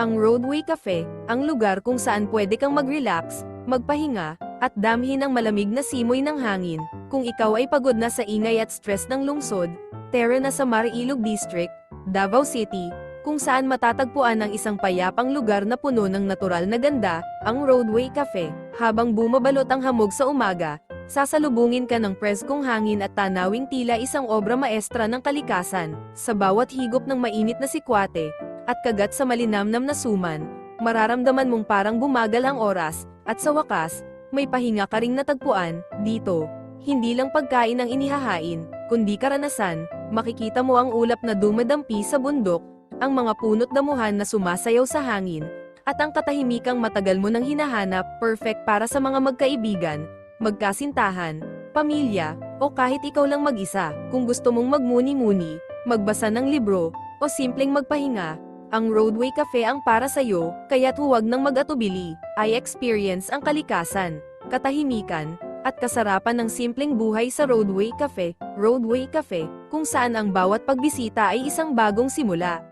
Ang Roadway Cafe, ang lugar kung saan pwede kang mag-relax, magpahinga, at damhin ang malamig na simoy ng hangin. Kung ikaw ay pagod na sa ingay at stress ng lungsod, tera na sa Marilog District, Davao City, kung saan matatagpuan ang isang payapang lugar na puno ng natural na ganda, ang Roadway Cafe. Habang bumabalot ang hamog sa umaga, sasalubungin ka ng preskong hangin at tanawing tila isang obra maestra ng kalikasan. Sa bawat higop ng mainit na sikwate, at kagat sa malinamnam na suman, mararamdaman mong parang bumagal ang oras, at sa wakas, may pahinga ka ring natagpuan, dito. Hindi lang pagkain ang inihahain, kundi karanasan, makikita mo ang ulap na dumadampi sa bundok, ang mga punot damuhan na sumasayaw sa hangin, at ang katahimikang matagal mo nang hinahanap, perfect para sa mga magkaibigan, magkasintahan, pamilya, o kahit ikaw lang mag-isa, kung gusto mong magmuni-muni, magbasa ng libro, o simpleng magpahinga, ang Roadway Cafe ang para sa'yo, kaya't huwag nang mag-atubili, ay experience ang kalikasan, katahimikan, at kasarapan ng simpleng buhay sa Roadway Cafe, Roadway Cafe, kung saan ang bawat pagbisita ay isang bagong simula.